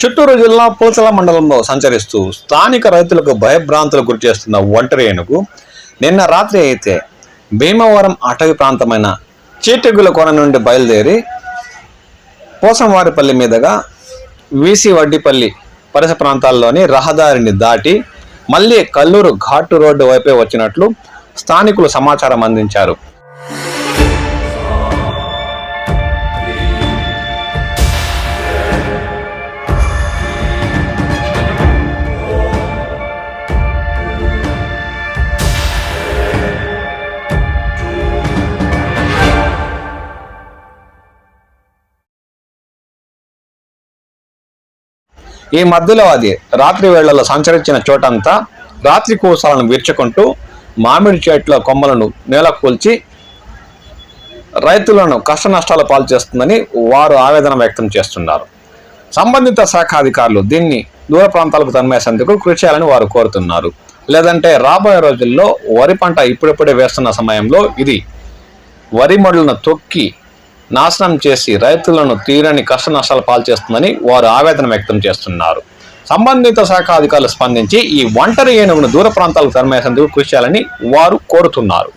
చిత్తూరు జిల్లా పూసల మండలంలో సంచరిస్తూ స్థానిక రైతులకు భయభ్రాంతులు గురి చేస్తున్న ఒంటరి ఏనుగు నిన్న రాత్రి అయితే భీమవరం అటవీ ప్రాంతమైన చీటగుల కొన నుండి బయలుదేరి పోసంవారిపల్లి మీదుగా వీసీ వడ్డిపల్లి పరిసర ప్రాంతాల్లోని రహదారిని దాటి మళ్ళీ కల్లూరు ఘాటు రోడ్డు వైపే వచ్చినట్లు స్థానికులు సమాచారం అందించారు. ఈ మధ్యలో అది రాత్రి వేళల్లో సంచరించిన చోటంతా రాత్రి కూసాలను విర్చుకుంటూ మామిడి చెట్ల కొమ్మలను నేల కూల్చి రైతులను కష్ట నష్టాల పాలు చేస్తుందని వారు ఆవేదన వ్యక్తం చేస్తున్నారు. సంబంధిత శాఖ అధికారులు దీన్ని దూర ప్రాంతాలకు తన్మేసేందుకు కృషి చేయాలని వారు కోరుతున్నారు. లేదంటే రాబోయే రోజుల్లో వరి పంట ఇప్పుడిప్పుడే వేస్తున్న సమయంలో ఇది వరి మడులను తొక్కి నాశనం చేసి రైతులను తీరని కష్ట నష్టాల పాల్చేస్తుందని వారు ఆవేదన వ్యక్తం చేస్తున్నారు. సంబంధిత శాఖ అధికారులు స్పందించి ఈ ఒంటరి ఏనుగును దూర ప్రాంతాలకు తరిమేసేందుకు కృషి చేయాలని వారు కోరుతున్నారు.